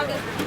Sir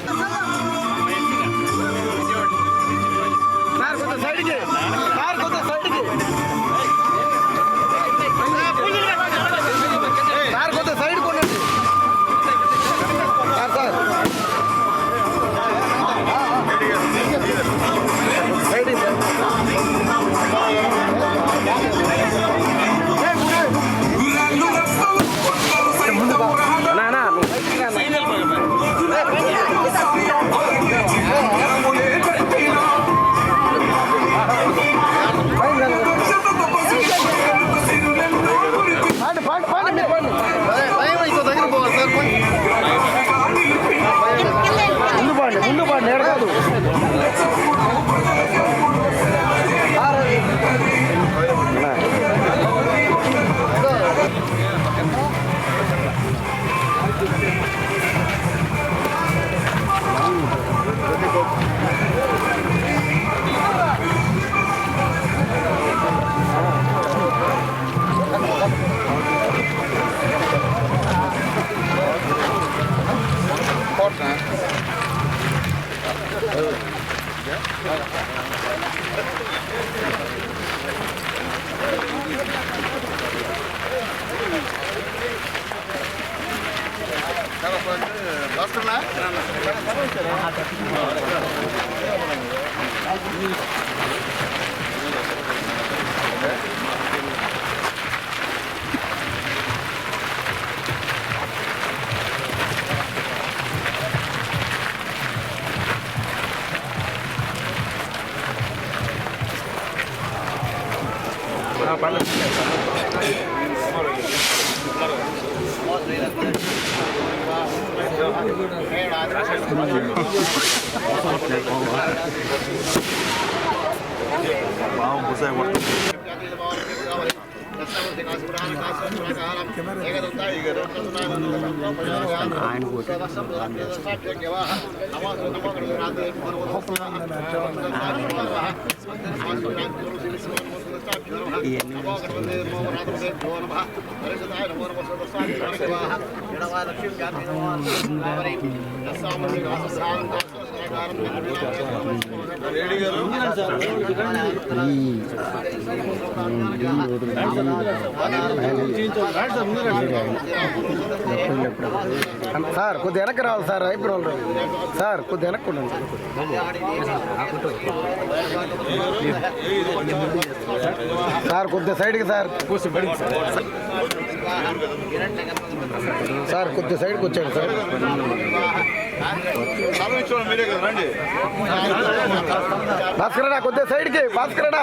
ఆయన ఎడవా లక్ష్యం గాంధీ నమో నమో నమో నమో నమో నమో నమో నమో sir కొద్ది వెనక్కి రావాలి సార్ ఇప్పుడు వాళ్ళు సార్ కొద్ది వెనక్కి ఉండండి. సార్ కొద్దిగా సైడ్కి సార్. సార్ కొద్ది సైడ్కి వచ్చాడు సార్. మీరే కదా రండి. భాస్కరడా కొద్దిగా సైడ్కి భాస్కరడా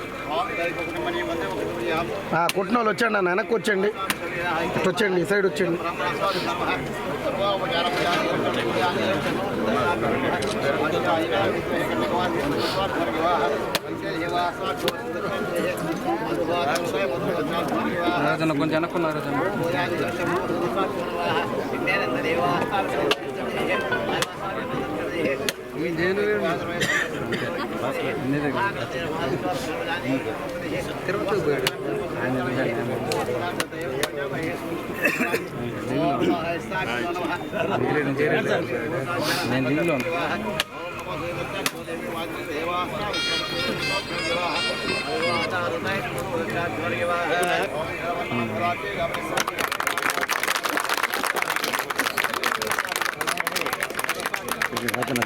కుట్టిన వాళ్ళు వచ్చండి అన్న వెనక్కి వచ్చండి ఇటు వచ్చండి ఈ సైడ్ వచ్చండి రాజన్న కొంచెం వెనక్కున్నారు తిరుపతికి పోయాడు నేను లీవ్లో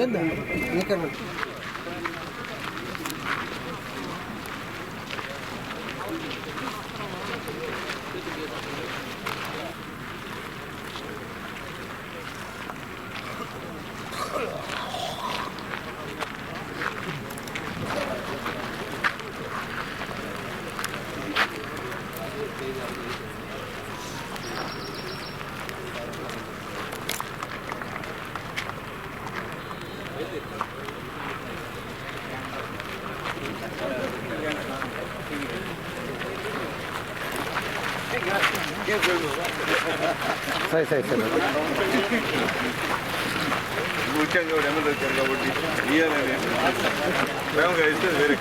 ఏందా? సరే సరే సరే ముఖ్యం కూడా ఎమ్మెల్యే వచ్చారు కాబట్టి ఇయ్యాలని ప్రేమగా ఇస్తే వేరే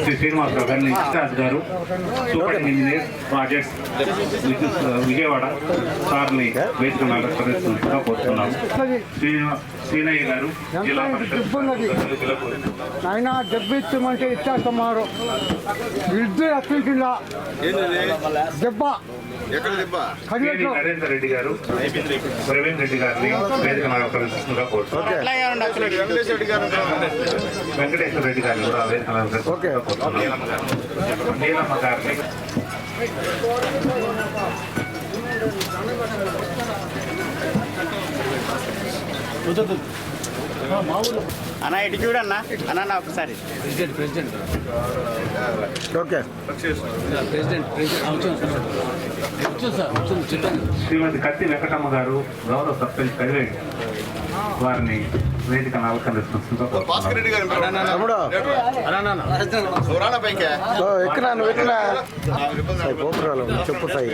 శ్రీ శ్రీనివాసరావు గారిని ఇన్ఛార్జ్ గారు సూపర్ ఇంజనీర్ ప్రాజెక్ట్స్ విజయవాడ సార్ని వేదిక మీద ప్రదర్శించగా కోరుతున్నాం శ్రీనివా శ్రీనయ్య గారు జిల్లా పరిషత్ సభ్యులకు ఆయన డబ్బు ఇచ్చామంటే ఇచ్చేస్తున్నారు. విద్యుత్ అత్యంత దెబ్బ ఎక్కడ దెబ్బ కేవీ కదిలేట్లో నరేందర్ రెడ్డి గారు ప్రవీణ్ రెడ్డి గారిని వేదిక మీద ప్రదర్శించగా కోరుతున్నాం వెంకటేశ్వర రెడ్డి గారు వెంకటేశ్వర రెడ్డి గారిని కూడా వేదిక మీద ప్రదర్శించగా కోరుతున్నాం నీలమ్మ గారిని అన్న ఇటు చూడన్నా. అన్న నా ఒకసారి. President president. Okay. President president. అవసరం సార్ వచ్చాను సార్ వచ్చాను చెప్పండి శ్రీమతి కత్తి వెంకటమ్మ గారు గౌరవ సర్పంచ్ కదివేడి వారిని వేదిక ఎక్కడా నువ్వు ఎక్కడా? సాయి పోపురాలు చెప్పు సాయి.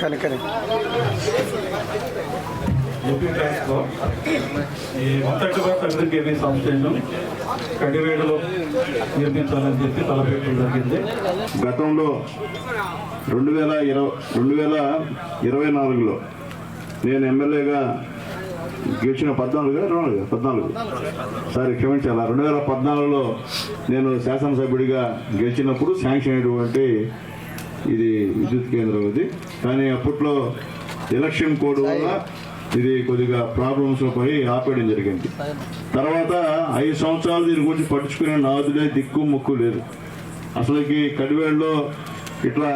కానీ కానీ ఏపీ ఈ మొదటిగా పెద్ద కేవీ సంస్థను కడివేడులో నిర్మించాలని చెప్పి తలపెట్టడం జరిగింది గతంలో రెండు వేల ఇరవై రెండు వేల ఇరవై నాలుగులో నేను ఎమ్మెల్యేగా గెలిచిన పద్నాలుగు రెండు పద్నాలుగు. సారీ క్షమించాలి? రెండు వేల పద్నాలుగులో నేను శాసనసభ్యుడిగా గెలిచినప్పుడు శాంక్షన్ అయినటువంటి ఇది విద్యుత్ కేంద్రం ఇది. కానీ అప్పట్లో ఎలక్షన్ కోడ్ వల్ల ఇది కొద్దిగా ప్రాబ్లమ్స్ పోయి ఆపేయడం జరిగింది. తర్వాత ఐదు సంవత్సరాలు దీని గురించి పట్టించుకునే నాదులే దిక్కు ముక్కు లేదు. అసలుకి కడివేళ్ళలో ఇట్లా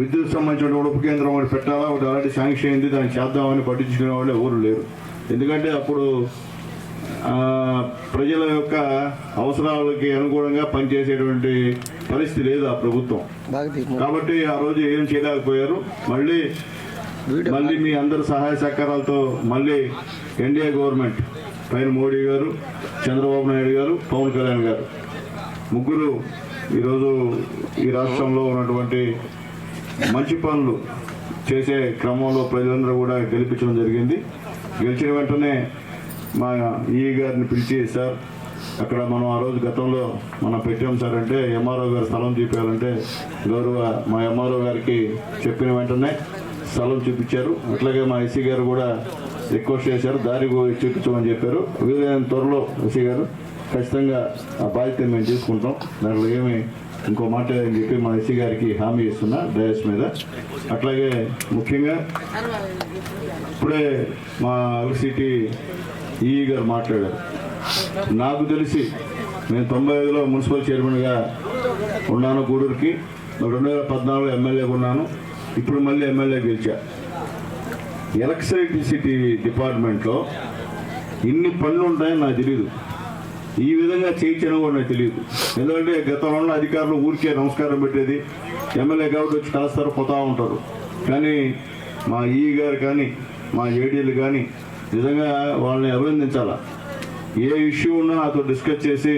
విద్యుత్ సంబంధించిన ఉప కేంద్రం ఒకటి పెట్టాలా? ఒకటి అలాంటి శాంక్షన్ అయింది దాన్ని చేద్దామని పట్టించుకునే వాళ్ళు ఎవరు లేరు. ఎందుకంటే అప్పుడు ప్రజల యొక్క అవసరాలకి అనుగుణంగా పనిచేసేటువంటి పరిస్థితి లేదు ఆ ప్రభుత్వం. కాబట్టి ఆ రోజు ఏం చేయలేకపోయారు. మళ్ళీ మళ్ళీ మీ అందరి సహాయ సహకారాలతో మళ్ళీ ఎన్డీఏ గవర్నమెంట్ పైన మోడీ గారు చంద్రబాబు నాయుడు గారు పవన్ కళ్యాణ్ గారు. ముగ్గురు ఈరోజు ఈ రాష్ట్రంలో ఉన్నటువంటి మంచి పనులు చేసే క్రమంలో ప్రజలందరూ కూడా గెలిపించడం జరిగింది. గెలిచిన వెంటనే మా ఈ గారిని పిలిచి సార్ అక్కడ మనం ఆ రోజు గతంలో మనం పెట్టాం సార్ అంటే ఎంఆర్ఓ గారు స్థలం చూపించాలంటే గౌరవ మా ఎంఆర్ఓ గారికి చెప్పిన వెంటనే స్థలం చూపించారు. అట్లాగే మా ఎస్సీ గారు కూడా రిక్వెస్ట్ చేశారు దారి చూపించమని చెప్పారు. వీలైన త్వరలో ఎస్సీ గారు ఖచ్చితంగా ఆ బాధ్యత మేము తీసుకుంటాం. దాంట్లో ఏమి ఇంకో మాట అని చెప్పి మా ఎస్సీ గారికి హామీ ఇస్తున్నా డయస్ మీద. అట్లాగే ముఖ్యంగా ఇప్పుడే మా ఎల్సిటీ ఈఈ గారు మాట్లాడారు. నాకు తెలిసి నేను తొంభై ఐదులో మున్సిపల్ చైర్మన్గా ఉన్నాను గూడూరుకి. రెండు వేల పద్నాలుగులో ఎమ్మెల్యేగా ఉన్నాను ఇప్పుడు మళ్ళీ ఎమ్మెల్యే గెలిచా. ఎలక్ట్రిసిటీ డిపార్ట్మెంట్లో ఇన్ని పనులు ఉంటాయని నాకు తెలియదు ఈ విధంగా చేయించడం కూడా నాకు తెలియదు. ఎందుకంటే గతంలో ఉన్న అధికారులు ఊరికే నమస్కారం పెట్టేది ఎమ్మెల్యే కాబట్టి వచ్చి కలుస్తారు పోతా ఉంటారు. కానీ మా ఈ గారు కానీ మా ఏడీలు కానీ నిజంగా వాళ్ళని అభినందించాల? ఏ ఇష్యూ ఉన్నా నాతో డిస్కస్ చేసి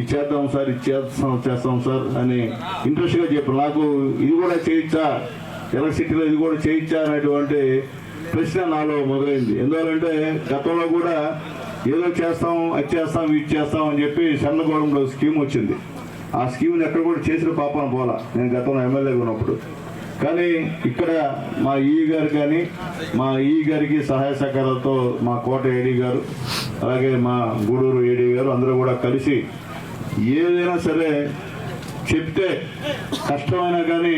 ఇచ్చేద్దాం సార్ ఇచ్చేస్తాం చేస్తాం సార్ అని ఇంట్రెస్ట్గా చెప్పారు నాకు ఇది కూడా చేయించా ఎలక్ట్రిసిటీలో ఇది కూడా చేయించా అనేటువంటి ప్రశ్న నాలో మొదలైంది. ఎందువల్లంటే గతంలో కూడా ఏదో చేస్తాం అది చేస్తాం ఇది చేస్తాం అని చెప్పి సన్నగూడెంలో స్కీమ్ వచ్చింది. ఆ స్కీమ్ని ఎక్కడ కూడా చేసిన పాపన పోలా. నేను గతంలో ఎమ్మెల్యేగా ఉన్నప్పుడు. కానీ ఇక్కడ మా ఈ గారు కానీ మా ఈ గారికి సహాయ సహకారాలతో మా కోట ఏడీ గారు అలాగే మా గూడూరు ఏడీ గారు అందరూ కూడా కలిసి ఏదైనా సరే చెప్తే కష్టమైనా కానీ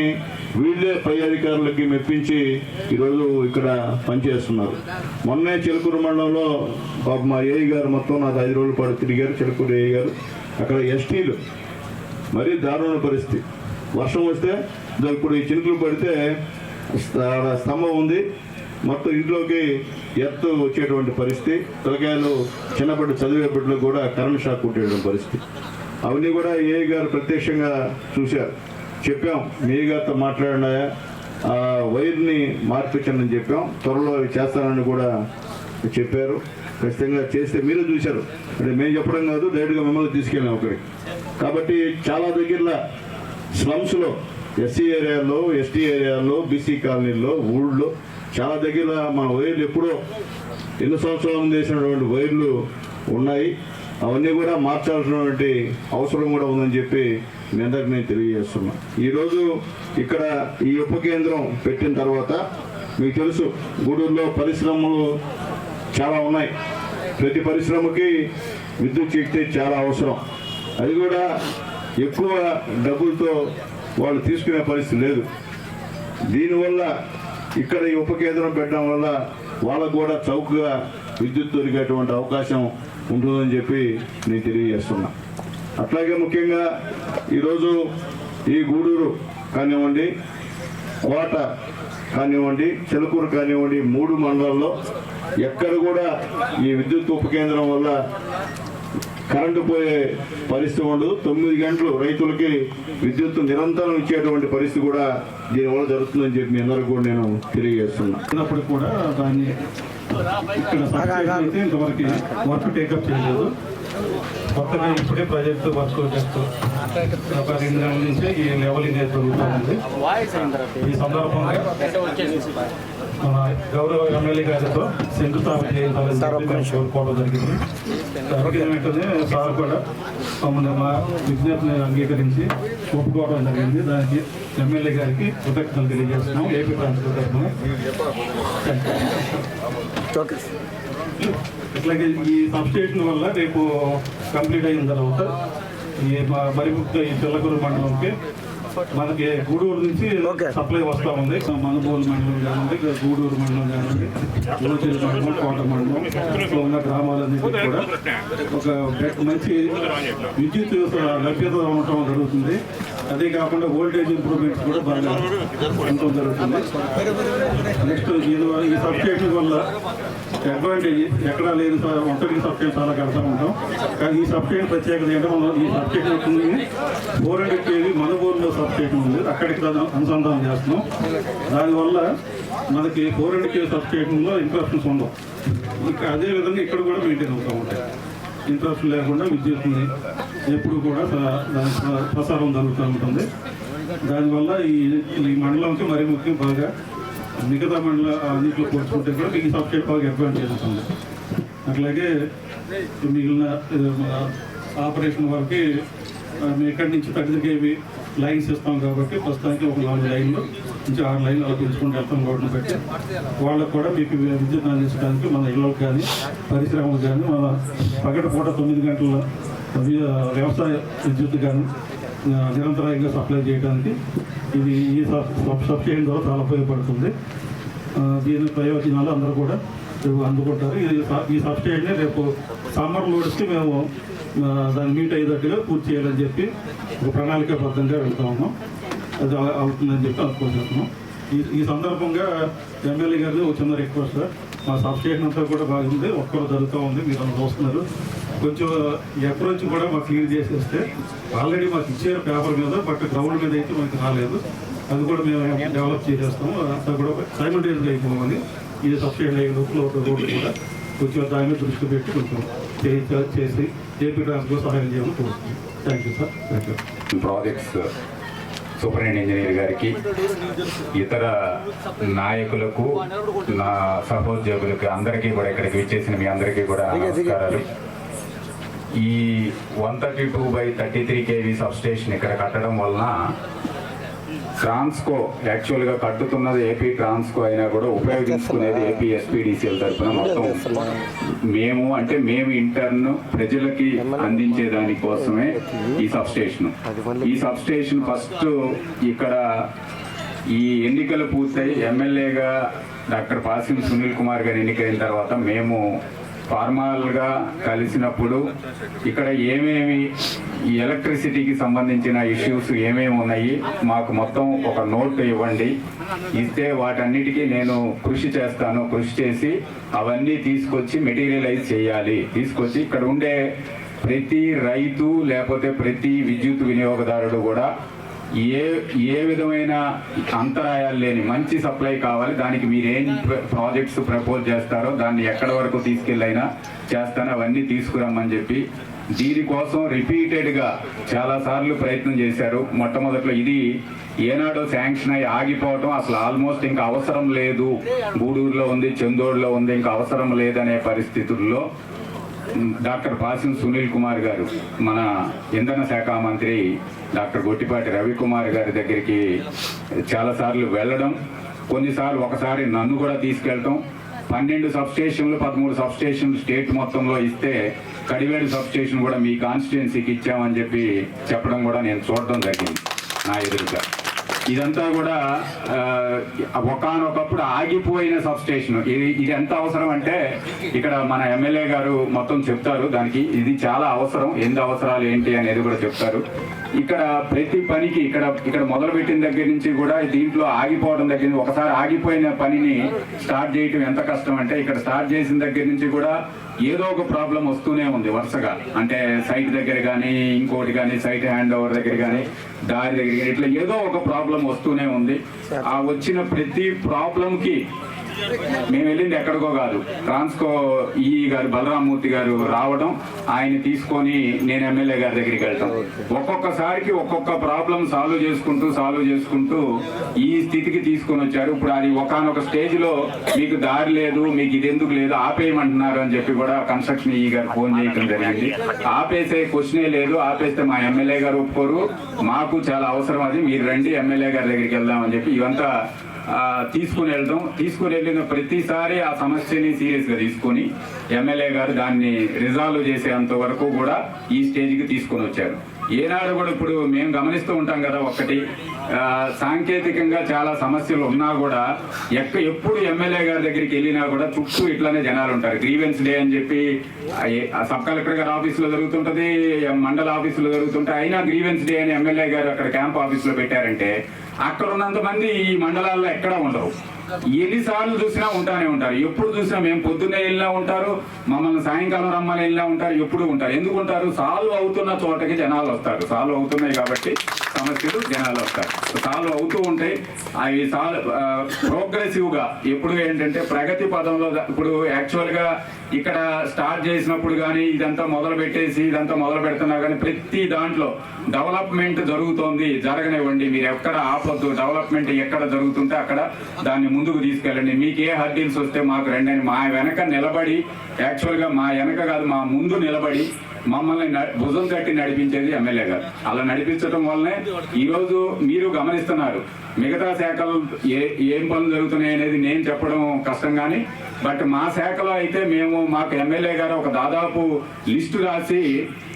వీళ్ళే పై అధికారులకి మెప్పించి ఈరోజు ఇక్కడ పనిచేస్తున్నారు. మొన్నే చిలుకూరు మండలంలో పాప మా ఏఈ గారు మొత్తం నాకు ఐదు రోజుల పాటు తిరిగారు చిలుకూరు ఏఈ గారు. అక్కడ ఎస్టీలు. మరీ దారుణ పరిస్థితి. వర్షం వస్తే ఇప్పుడు ఈ చినుకులు పడితే స్తంభం ఉంది. మొత్తం ఇంట్లోకి ఎత్తు వచ్చేటువంటి పరిస్థితి. పిల్లకాయలు చిన్నప్పటి చదివే బిడ్డలు కూడా కరెంట్ షాక్ కొట్టేటువంటి పరిస్థితి. అవన్నీ కూడా ఏ గారు ప్రత్యక్షంగా చూశారు. చెప్పాం. మీ మాట్లాడిన ఆ వైర్ని మార్పించండి అని చెప్పాం. త్వరలో అవి చేస్తానని కూడా చెప్పారు. ఖచ్చితంగా చేస్తే మీరే చూశారు. అంటే మేము చెప్పడం కాదు డైరెక్ట్గా మిమ్మల్ని తీసుకెళ్ళాం ఒకరికి కాబట్టి చాలా దగ్గరలో స్లమ్స్లో ఎస్సీ ఏరియాలో ఎస్టీ ఏరియాలో బీసీ కాలనీల్లో ఊళ్ళో చాలా దగ్గర మా వైర్లు ఎప్పుడో ఎన్ని సంవత్సరాల ముందు వేసినటువంటి వైర్లు ఉన్నాయి. అవన్నీ కూడా మార్చాల్సినటువంటి అవసరం కూడా ఉందని చెప్పి మీ అందరికి నేను తెలియజేస్తున్నా. ఈరోజు ఇక్కడ ఈ ఉప కేంద్రం పెట్టిన తర్వాత మీకు తెలుసు గూడూరులో పరిశ్రమలు చాలా ఉన్నాయి. ప్రతి పరిశ్రమకి విద్యుత్ శక్తి చాలా అవసరం. అది కూడా ఎక్కువ డబ్బులతో వాళ్ళు తీసుకునే పరిస్థితి లేదు. దీనివల్ల ఇక్కడ ఈ ఉప కేంద్రం పెట్టడం వల్ల వాళ్ళకు కూడా చౌకగా విద్యుత్ దొరికేటువంటి అవకాశం ఉంటుందని చెప్పి నేను తెలియజేస్తున్నా. అట్లాగే ముఖ్యంగా ఈరోజు ఈ గూడూరు కానివ్వండి కోట కానివ్వండి చిలకూరు కానివ్వండి మూడు మండలాల్లో ఎక్కడ కూడా ఈ విద్యుత్ ఉప కేంద్రం వల్ల కరెంటు పోయే పరిస్థితి ఉండదు. తొమ్మిది గంటలు రైతులకి విద్యుత్ నిరంతరం ఇచ్చేటువంటి పరిస్థితి కూడా దీనివల్ల జరుగుతుందని చెప్పి మీ అందరికీ కూడా నేను తెలియజేస్తున్నా. ఉన్నప్పుడు కూడా దాన్ని ఇక్కడ ఇంతవరకు వర్క్ టేకప్ చేయలేదు. కొత్తగా ఇప్పుడే ప్రాజెక్ట్ వర్క్ చేస్తూ ఒక రెండు నెలల నుంచి ఈ లెవెలింగ్ అయితే జరుగుతూ ఈ సందర్భంగా మన గౌరవ ఎమ్మెల్యే గారితో శంకుస్థాపన చేయించాలని కోరుకోవడం జరిగింది. కాబట్టి ఏమిటంటే సార్ కూడా మమ్మల్ని మా విజ్ఞప్తిని అంగీకరించి ఒప్పుకోవడం జరిగింది. దానికి ఎమ్మెల్యే గారికి కృతజ్ఞతలు తెలియజేస్తున్నాం ఏపీ ప్రాంత తరఫున ఇట్లాగే ఈ సబ్స్టేషన్ వల్ల రేపు కంప్లీట్ అయిన తర్వాత ఈ మా మరిముక్త ఈ పిల్లకూరు మండలంకి మనకి గూడూరు నుంచి సప్లై వస్తూ ఉంది. మనుగోలు మండలం కానివ్వండి గూడూరు మండలం కానివ్వండి ఊరిచేరు మండలం కోట మండలం ఇట్లా ఉన్న గ్రామాలన్నింటికి కూడా ఒక మంచి విద్యుత్ లభ్యత ఉండటం జరుగుతుంది. అదే కాకుండా ఓల్టేజ్ ఇంప్రూవ్మెంట్ కూడా బాగా ఉండటం జరుగుతుంది. నెక్స్ట్ ఇది ఈ సబ్స్టేషన్ వల్ల అడ్వాంటేజ్ ఎక్కడా లేదు ఒంటరికి సబ్స్టేషన్ చాలా కడతా ఉంటాం. కానీ ఈ సబ్స్టేషన్ ప్రత్యేకత ఏంటంటే మనం ఈ సబ్స్టేషన్ వచ్చింది ఫోర్ హండ్రెడ్ కేవీ మనబోర్లో సబ్స్టేషన్ ఉంది అక్కడికి అనుసంధానం చేస్తున్నాం. దానివల్ల మనకి ఫోర్ హండ్రెడ్ కేజీ సబ్స్టేషన్లో ఇంటరప్షన్స్ ఉండవు. ఇంకా అదే విధంగా ఇక్కడ కూడా మెయింటైన్ అవుతూ ఉంటాయి. ఇంటరప్షన్ లేకుండా విద్యుత్ని ఎప్పుడు కూడా దాని ప్రసారం జరుగుతూ ఉంటుంది. దానివల్ల ఈ ఈ మండలంకి మరి ముఖ్యం బాగా. మిగతా మండల అన్నింటిలో పోల్చుకుంటే కూడా మీకు సబ్జెక్ట్ బాగా అడ్వాంటేజ్ ఉంటుంది అట్లాగే మిగిలిన ఆపరేషన్ వరకు ఎక్కడి మేము ఇక్కడి నుంచి థర్టీ లైన్స్ ఇస్తాం కాబట్టి ప్రస్తుతానికి ఒక నాలుగు లైన్లు నుంచి ఆరు లైన్లు అలా పెంచుకుంటూ వెళ్తాం గవర్నమెంట్ పెట్టి. వాళ్ళకు కూడా మీకు విద్యుత్ అందించడానికి మన ఇళ్ళకు కానీ పరిశ్రమలకు కానీ మన పగటిపూట తొమ్మిది గంటల వ్యవసాయ విద్యుత్ కానీ నిరంతరాయంగా సప్లై చేయడానికి ఇది ఈ సబ్ సబ్- సబ్సిడీ ద్వారా చాలా ఉపయోగపడుతుంది. దీని ప్రయోజనాలు అందరూ కూడా అందుకుంటారు. ఇది ఈ సబ్సిడీని రేపు సమ్మర్ లోడ్స్కి మేము దాన్ని మీట్ అయ్యేటట్టుగా పూర్తి చేయాలని చెప్పి ఒక ప్రణాళికాబద్ధంగా వెళ్తా ఉన్నాం. అది అవుతుందని చెప్పి అనుకుంటున్నాం. ఈ ఈ సందర్భంగా ఎమ్మెల్యే గారిది ఒక చిన్న రిక్వెస్ట్ సార్. మా సబ్స్టేషన్ అంతా కూడా బాగుంది. ఒక్కరు జరుగుతూ ఉంది. మీరు అందరూ చూస్తున్నారు కొంచెం అప్రోచ్ కూడా మాకు క్లియర్ చేసేస్తే ఆల్రెడీ మాకు ఇచ్చారు పేపర్ మీద బట్ గ్రౌండ్ మీద అయితే మనకి రాలేదు. అది కూడా మేము డెవలప్ చేసేస్తాము. అంతా కూడా సైమల్టేనియస్గా అయిపోవాలి. ఈ సబ్స్టేషన్ అయిన లోపల రోడ్డు కూడా కొంచెం దాని మీద దృష్టి పెట్టి కొంచెం చేసి చేసి ఏపీ ట్రాన్స్కో సహాయం చేయమని కోరుతున్నాను thank you sir thank you projects superintendent engineer గారికి ఇతర నాయకులకు నా సహోద్యోగులకు అందరికీ కూడా ఇక్కడికి విచ్చేసిన మీ అందరికీ కూడా నమస్కారాలు. ఈ one thirty two by thirty three KV substation ఇక్కడ కట్టడం వలన ట్రాన్స్కో యాక్చువల్గా కట్టుతున్నది ఏపీ ట్రాన్స్కో అయినా కూడా ఉపయోగించుకునేది ఏపీ ఎస్పీడీసీఎల్ తరఫున మొత్తం. మేము అంటే మేము ఇంటర్న్ ప్రజలకి అందించే దానికోసమే ఈ సబ్స్టేషన్. ఈ సబ్స్టేషన్ ఫస్ట్ ఇక్కడ ఈ ఎన్నికలు పూర్తయి ఎమ్మెల్యేగా డాక్టర్ పాసిం సునీల్ కుమార్ గారు ఎన్నికైన తర్వాత మేము ఫార్మల్గా కలిసినప్పుడు ఇక్కడ ఏమేమి ఈ ఎలక్ట్రిసిటీకి సంబంధించిన ఇష్యూస్ ఏమేమి ఉన్నాయి మాకు మొత్తం ఒక నోట్ ఇవ్వండి. ఇస్తే వాటన్నిటికీ నేను కృషి చేస్తాను కృషి చేసి అవన్నీ తీసుకొచ్చి మెటీరియలైజ్ చేయాలి. తీసుకొచ్చి ఇక్కడ ఉండే ప్రతి రైతు లేకపోతే ప్రతి విద్యుత్ వినియోగదారుడు కూడా ఏ ఏ విధమైన అంతరాయాలు లేని మంచి సప్లై కావాలి. దానికి మీరేం ప్రాజెక్ట్స్ ప్రపోజ్ చేస్తారో దాన్ని ఎక్కడి వరకు తీసుకెళ్ళైనా చేస్తాను. అవన్నీ తీసుకురమ్మని చెప్పి దీనికోసం రిపీటెడ్గా చాలా సార్లు ప్రయత్నం చేశారు. మొట్టమొదట్లో ఇది ఏనాడో శాంక్షన్ అయ్యి ఆగిపోవటం అసలు ఆల్మోస్ట్ ఇంకా అవసరం లేదు. గూడూరులో ఉంది చందోడులో ఉంది ఇంకా అవసరం లేదనే పరిస్థితుల్లో డాక్టర్ పాసిం సునీల్ కుమార్ గారు మన ఇంధన శాఖ మంత్రి డాక్టర్ గొట్టిపాటి రవికుమార్ గారి దగ్గరికి చాలాసార్లు వెళ్ళడం కొన్నిసార్లు ఒకసారి నన్ను కూడా తీసుకెళ్ళటం పన్నెండు సబ్స్టేషన్లు పదమూడు సబ్స్టేషన్లు స్టేట్ మొత్తంలో ఇస్తే కడివేడు సబ్స్టేషన్ కూడా మీ కాన్స్టిట్యున్సీకి ఇచ్చామని చెప్పి చెప్పడం కూడా నేను చూడడం జరిగింది నా ఎదురుగా. ఇదంతా కూడా ఒకనొకప్పుడు ఆగిపోయిన సబ్ స్టేషన్ ఇది ఇది ఎంత అవసరం అంటే ఇక్కడ మన ఎమ్మెల్యే గారు మొత్తం చెప్తారు. దానికి ఇది చాలా అవసరం. ఎందు అవసరాలు ఏంటి అనేది కూడా చెప్తారు. ఇక్కడ ప్రతి పనికి ఇక్కడ ఇక్కడ మొదలు పెట్టిన దగ్గర నుంచి కూడా దీంట్లో ఆగిపోవడం దగ్గర నుంచి ఒకసారి ఆగిపోయిన పనిని స్టార్ట్ చేయటం ఎంత కష్టం అంటే ఇక్కడ స్టార్ట్ చేసిన దగ్గర నుంచి కూడా ఏదో ఒక ప్రాబ్లం వస్తూనే ఉంది వరుసగా. అంటే సైట్ దగ్గర కానీ ఇంకోటి కానీ సైట్ హ్యాండ్ ఓవర్ దగ్గర కానీ దారి దగ్గర ఇట్లా ఏదో ఒక ప్రాబ్లం వస్తూనే ఉంది. ఆ వచ్చిన ప్రతి ప్రాబ్లంకి మేము వెళ్ళింది ఎక్కడికో కాదు. ట్రాన్స్కో ఈ గారు బలరామూర్తి గారు రావడం ఆయన తీసుకొని నేను ఎమ్మెల్యే గారి దగ్గరికి వెళ్తాం ఒక్కొక్కసారికి ఒక్కొక్క ప్రాబ్లం సాల్వ్ చేసుకుంటూ సాల్వ్ చేసుకుంటూ ఈ స్థితికి తీసుకొని వచ్చారు. ఇప్పుడు అది ఒకనొక స్టేజ్లో మీకు దారి లేదు మీకు ఇది ఎందుకు లేదు ఆపేయమంటున్నారు అని చెప్పి కూడా కన్స్ట్రక్షన్ ఈ గారు ఫోన్ చేయడం జరిగింది. ఆపేసే క్వశ్చనే లేదు ఆపేస్తే మా ఎమ్మెల్యే గారు ఒప్పుకోరు. మాకు చాలా అవసరం అది మీరు రండి ఎమ్మెల్యే గారి దగ్గరికి వెళ్దామని చెప్పి ఇవంతా తీసుకుని వెళ్తాం. తీసుకుని వెళ్ళిన ప్రతిసారి ఆ సమస్యని సీరియస్గా తీసుకొని ఎమ్మెల్యే గారు దాన్ని రిజాల్వ్ చేసేంత వరకు కూడా ఈ స్టేజ్కి తీసుకొని వచ్చారు. ఏనాడు కూడా ఇప్పుడు మేము గమనిస్తూ ఉంటాం కదా ఒక్కటి. సాంకేతికంగా చాలా సమస్యలు ఉన్నా కూడా ఎక్క ఎప్పుడు ఎమ్మెల్యే గారి దగ్గరికి వెళ్ళినా కూడా చుట్టూ ఇట్లానే జనాలు ఉంటారు. గ్రీవెన్స్ డే అని చెప్పి సబ్ కలెక్టర్ గారి ఆఫీసులో జరుగుతుంటుంది మండల ఆఫీసులో జరుగుతుంటాయి అయినా గ్రీవెన్స్ డే అని ఎమ్మెల్యే గారు అక్కడ క్యాంప్ ఆఫీసులో పెట్టారంటే అక్కడ ఉన్నంత మంది ఈ మండలాల్లో ఎక్కడ ఉండవు ఎన్నిసార్లు చూసినా ఉంటానే ఉంటారు. ఎప్పుడు చూసినా మేము పొద్దున్నే వెళ్ళినా ఉంటారు మమ్మల్ని సాయంకాలం రమ్మని వెళ్ళినా ఉంటారు ఎప్పుడు ఉంటారు. ఎందుకు ఉంటారు సాల్వ్ అవుతున్న చోటకి జనాలు వస్తారు. సాల్వ్ అవుతున్నాయి కాబట్టి సమస్యలు జనాలు వస్తారు. సాల్వ్ అవుతూ ఉంటాయి అవి సాల్వ్ ప్రోగ్రెసివ్గా ఎప్పుడు ఏంటంటే ప్రగతి పదంలో ఇప్పుడు యాక్చువల్గా ఇక్కడ స్టార్ట్ చేసినప్పుడు కానీ ఇదంతా మొదలు పెట్టేసి ఇదంతా మొదలు పెడుతున్నా కానీ ప్రతి దాంట్లో డెవలప్మెంట్ జరుగుతోంది జరగనివ్వండి మీరు ఎక్కడ ఆపొద్దు. డెవలప్మెంట్ ఎక్కడ జరుగుతుంటే అక్కడ దాన్ని ముందుకు తీసుకెళ్ళండి. మీకు ఏ హర్డిల్స్ వస్తే మాకు రండి అని మా వెనక నిలబడి యాక్చువల్గా మా వెనక కాదు మా ముందు నిలబడి మమ్మల్ని భుజం తట్టి నడిపించేది ఎమ్మెల్యే గారు. అలా నడిపించడం వల్లనే ఈరోజు మీరు గమనిస్తున్నారు. మిగతా శాఖలు ఏ ఏం పనులు జరుగుతున్నాయి అనేది నేను చెప్పడం కష్టం కానీ బట్ మా శాఖలో అయితే మేము మాకు ఎమ్మెల్యే గారు ఒక దాదాపు లిస్టు రాసి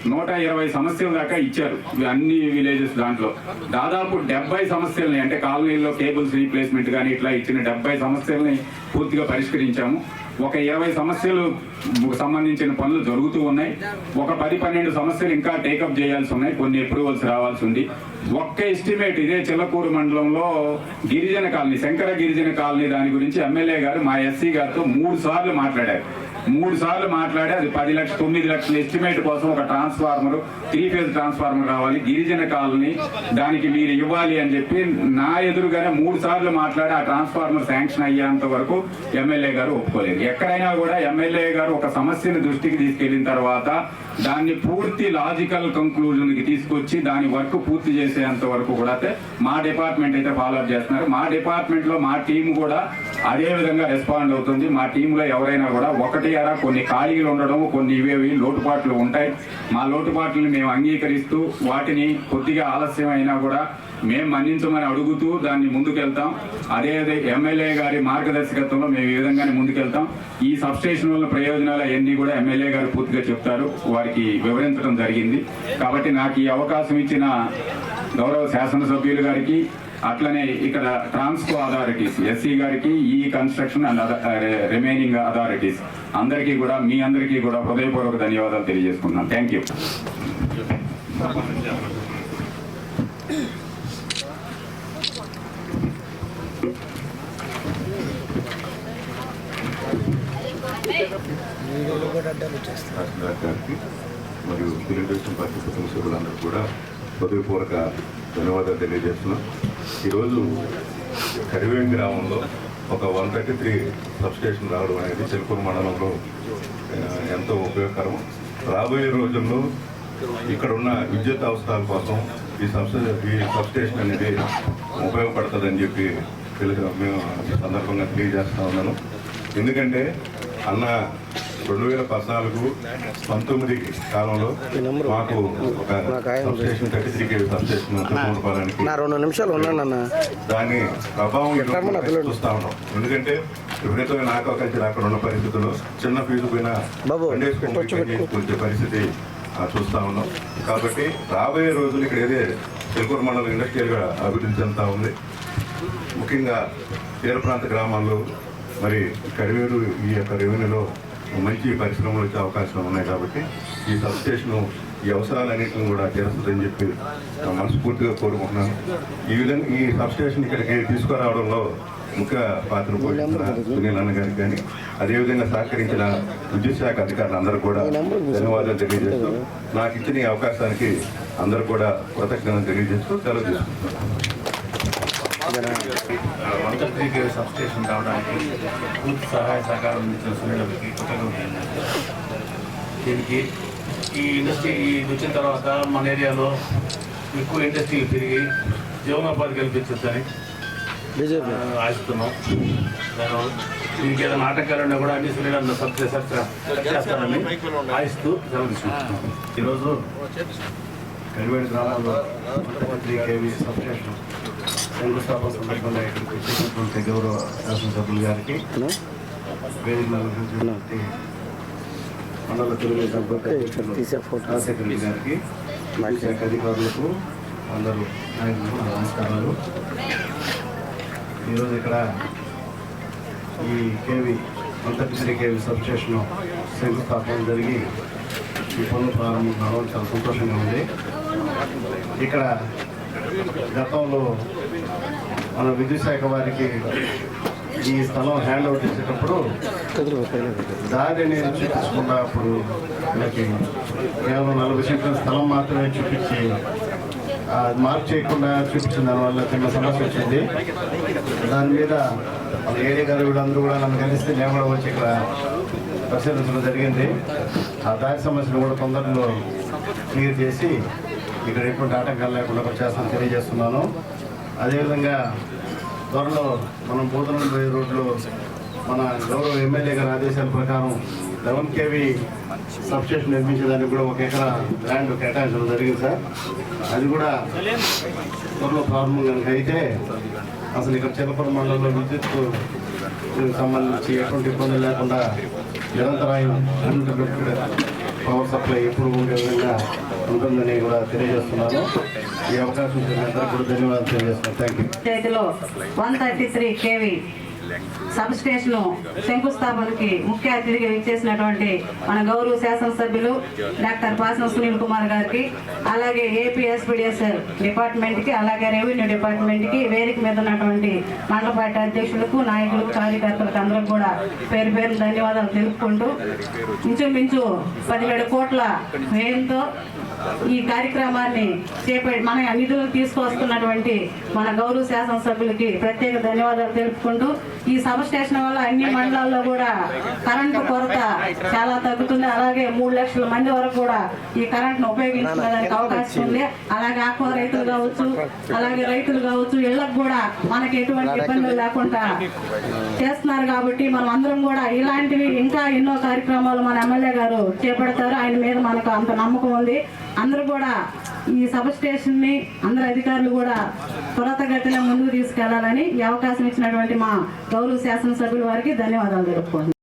నూట ఇరవై సమస్యల దాకా ఇచ్చారు అన్ని విలేజెస్ దాంట్లో. దాదాపు డెబ్బై సమస్యల్ని అంటే కాలనీలో కేబుల్స్ రీప్లేస్మెంట్ కానీ ఇట్లా ఇచ్చిన డెబ్బై సమస్యల్ని పూర్తిగా పరిష్కరించాము. ఒక ఇరవై సమస్యలు సంబంధించిన పనులు జరుగుతూ ఉన్నాయి. ఒక పది పన్నెండు సమస్యలు ఇంకా టేకప్ చేయాల్సి ఉన్నాయి. కొన్ని అప్రూవల్స్ రావాల్సి ఉంది. ఒక్క ఎస్టిమేట్ ఇదే చిల్లకూరు మండలంలో గిరిజన కాలనీ శంకర గిరిజన కాలనీ దాని గురించి ఎమ్మెల్యే గారు మా ఎస్సీ గారితో మూడు సార్లు మాట్లాడారు. మూడు సార్లు మాట్లాడి అది పది లక్షలు తొమ్మిది లక్షల ఎస్టిమేట్ కోసం ఒక ట్రాన్స్ఫార్మర్ త్రీ ఫేజ్ ట్రాన్స్ఫార్మర్ కావాలి. గిరిజన కాలనీ దానికి మీరు ఇవ్వాలి అని చెప్పి నా ఎదురుగానే మూడు సార్లు మాట్లాడి ఆ ట్రాన్స్ఫార్మర్ శాంక్షన్ అయ్యేంత వరకు ఎమ్మెల్యే గారు ఒప్పుకోలేదు. ఎక్కడైనా కూడా ఎమ్మెల్యే గారు ఒక సమస్యను దృష్టికి తీసుకెళ్ళిన తర్వాత దాన్ని పూర్తి లాజికల్ కంక్లూజన్కి తీసుకొచ్చి దాని వర్క్ పూర్తి చేసేంత వరకు కూడా అయితే మా డిపార్ట్మెంట్ అయితే ఫాలో అప్ చేస్తున్నారు. మా డిపార్ట్మెంట్లో మా టీం కూడా అదే విధంగా రెస్పాండ్ అవుతుంది. మా టీంలో ఎవరైనా కూడా ఒకటి అరా కొన్ని ఖాళీలు ఉండడం కొన్ని ఇవేవి లోటుపాట్లు ఉంటాయి. మా లోటుపాట్లను మేము అంగీకరిస్తూ వాటిని కొద్దిగా ఆలస్యం అయినా కూడా మేము మన్నించమని అడుగుతూ దాన్ని ముందుకెళ్తాం. అదే అదే ఎమ్మెల్యే గారి మార్గదర్శకత్వంలో మేము ఈ విధంగానే ముందుకెళ్తాం. ఈ సబ్స్టేషన్ వల్ల ప్రయోజనాలు అవన్నీ కూడా ఎమ్మెల్యే గారు పూర్తిగా చెప్తారు. వారికి వివరించడం జరిగింది. కాబట్టి నాకు ఈ అవకాశం ఇచ్చిన గౌరవ శాసనసభ్యులు గారికి అట్లనే ఇక్కడ ట్రాన్స్కో అథారిటీస్ ఎస్సీ గారికి ఈ కన్స్ట్రక్షన్ అండ్ రిమైనింగ్ అథారిటీస్. అందరికీ కూడా మీ అందరికీ కూడా హృదయపూర్వక ధన్యవాదాలు తెలియజేసుకుంటున్నాను. థ్యాంక్ యూ మరియు తెలుగుదేశం పార్టీ కుటుంబ సభ్యులందరూ కూడా హృదయపూర్వక ధన్యవాదాలు తెలియజేస్తున్నాం. ఈరోజు కరివేం గ్రామంలో ఒక వన్ థర్టీ త్రీ సబ్స్టేషన్ రావడం అనేది చెలుకూరు మండలంలో ఎంతో ఉపయోగకరం. రాబోయే రోజుల్లో ఇక్కడ ఉన్న విద్యుత్ అవసరాల కోసం ఈ సబ్ ఈ సబ్స్టేషన్ అనేది ఉపయోగపడుతుందని చెప్పి తెలుసు మేము ఈ సందర్భంగా తెలియజేస్తా ఉన్నాను. ఎందుకంటే అన్న రెండు వేల పద్నాలుగు పంతొమ్మిది కాలంలో మాకు ఒక substation thirty three KV substation రెండు నిమిషాలు ఉన్నాను దాని ప్రభావం. చూస్తా ఉన్నాం. ఎందుకంటే విపరీతమైన ఆకాంక్షలు అక్కడ ఉన్న పరిస్థితుల్లో చిన్న ఫీజు పైన కొంచెం పరిస్థితి చూస్తా ఉన్నాం. కాబట్టి రాబోయే రోజులు ఇక్కడ ఏదే తెలుగు మండలం ఇండస్ట్రియల్గా అభివృద్ధి చెందుతా ఉంది. ముఖ్యంగా తీర ప్రాంత గ్రామాల్లో మరి కరివేరు ఈ యొక్క రెవెన్యూలో మంచి పరిశ్రమలు వచ్చే అవకాశాలు ఉన్నాయి కాబట్టి ఈ సబ్స్టేషను ఈ అవసరాలన్నింటిని కూడా తీరుస్తుందని చెప్పి మనస్ఫూర్తిగా కోరుకుంటున్నాను. ఈ విధంగా ఈ సబ్స్టేషన్ ఇక్కడికి తీసుకురావడంలో ముఖ్య పాత్ర పోషించిన సునీల్ అన్న గారికి కానీ అదేవిధంగా సహకరించిన విద్యుత్ శాఖ అధికారులందరూ కూడా ధన్యవాదాలు తెలియజేస్తూ నాకు ఇచ్చిన ఈ అవకాశానికి అందరూ కూడా కృతజ్ఞతలు తెలియజేస్తూ సెలవు తీసుకుంటున్నాను. వన్ త్రీ కేవీ సబ్స్టేషన్ రావడానికి పూర్తి సహాయ సహకారం అందించిన సునీలకి కృతజ్ఞతలు దీనికి ఈ ఇండస్ట్రీ ఇది వచ్చిన తర్వాత మన ఏరియాలో ఎక్కువ ఇండస్ట్రీలు పెరిగి జీవనోపాధి ఆ, ఆశిస్తున్నాం. దీనికి ఏదైనా ఆటంకాలు ఉన్నా కూడా అన్ని సునీల్ అన్న సబ్సిడీ చేస్తారని ఆశిస్తూ సెలవు ఈరోజు కరివేడు గ్రామంలో త్రీ కేవీ సబ్స్టేషన్. శంకుస్థాపన సందర్భంగా ఇక్కడికి వచ్చేసినటువంటి గౌరవ శాసనసభ్యులు గారికి మండల తెలుగుదేశం రాజశేఖర గారికి శాఖ అధికారులకు అందరూ నాయకులకు నమస్కారాలు. ఈరోజు ఇక్కడ ఈ కేవీ త్రీ కేవీ సబ్స్టేషన్ శంకుస్థాపన జరిగి ఈ పనులు ప్రారంభం కావడం చాలా సంతోషంగా ఉంది. ఇక్కడ గతంలో మన విద్యుత్ శాఖ వారికి ఈ స్థలం హ్యాండ్ అవుట్ చేసేటప్పుడు దారిని చూపించకుండా అప్పుడు మనకి కేవలం నలభై సెంట్ల స్థలం మాత్రమే చూపించి మార్పు మార్క్ చేయకుండా చూపించిన దానివల్ల చిన్న సమస్య వచ్చింది. దాని మీద మన ఏడీ గారు వీళ్ళందరూ కూడా నన్ను కలిస్తే నేను కూడా వచ్చి ఇక్కడ పరిశీలించడం జరిగింది. ఆ దారి సమస్యను కూడా తొందరలో క్లియర్ చేసి ఇక్కడ ఎటువంటి ఆటంకాలు లేకుండా చేస్తాను తెలియజేస్తున్నాను. అదేవిధంగా త్వరలో మనం బోధన పోయే రోడ్లో మన గౌరవ ఎమ్మెల్యే గారి ఆదేశాల ప్రకారం లెవెన్ కేవీ సబ్స్టేషన్ నిర్మించడానికి కూడా ఒక ఎకరా ల్యాండ్ కేటాయించడం జరిగింది సార్. అది కూడా త్వరలో ప్రారంభం కనుక అయితే అసలు ఇక్కడ చిన్నపురం మండలంలో విద్యుత్ సంబంధించి ఎటువంటి ఇబ్బంది లేకుండా నిరంతరాయం పవర్ సప్లై ఎప్పుడు ఉండే విధంగా ఉంటుందని కూడా తెలియజేస్తున్నాను. ఈ అవకాశం కూడా ధన్యవాదాలు తెలియజేస్తున్నాను. థ్యాంక్ యూ చేతిలో one thirty three KV substation శంకుస్థాపనకి ముఖ్య అతిథిగా ఇచ్చేసినటువంటి మన గౌరవ శాసనసభ్యులు డాక్టర్ పాసం సునీల్ కుమార్ గారికి అలాగే ఏపీఎస్పీడిఎస్ డిపార్ట్మెంట్కి అలాగే రెవెన్యూ డిపార్ట్మెంట్కి వేదిక మీద ఉన్నటువంటి మండల పార్టీ అధ్యక్షులకు నాయకులకు కార్యకర్తలకు అందరికి కూడా పేరు పేరు ధన్యవాదాలు తెలుపుకుంటూ ఇంచుమించు పదిహేడు కోట్ల వ్యయంతో ఈ కార్యక్రమాన్ని చేపట్టి మన నిధులు తీసుకొస్తున్నటువంటి మన గౌరవ శాసనసభ్యులకి ప్రత్యేక ధన్యవాదాలు తెలుపుకుంటూ ఈ సబ్ స్టేషన్ వల్ల అన్ని మండలాల్లో కూడా కరెంటు కొరత చాలా తగ్గుతుంది. అలాగే మూడు లక్షల మంది వరకు కూడా ఈ కరెంట్ను ఉపయోగించుకోవడానికి అవకాశం ఉంది. అలాగే ఆక్వా రైతులు కావచ్చు అలాగే రైతులు కావచ్చు ఇళ్ళకు కూడా మనకి ఎటువంటి ఇబ్బందులు లేకుండా చేస్తున్నారు కాబట్టి మనం అందరం కూడా ఇలాంటివి ఇంకా ఎన్నో కార్యక్రమాలు మన ఎమ్మెల్యే గారు చేపడతారు. ఆయన మీద మనకు అంత నమ్మకం ఉంది. అందరూ కూడా ఈ సబ్ స్టేషన్ని అందరు అధికారులు కూడా త్వరతగతిలో ముందుకు తీసుకెళ్ళాలని ఈ అవకాశం ఇచ్చినటువంటి మా గౌరవ శాసనసభ్యుల వారికి ధన్యవాదాలు తెలుపుకోండి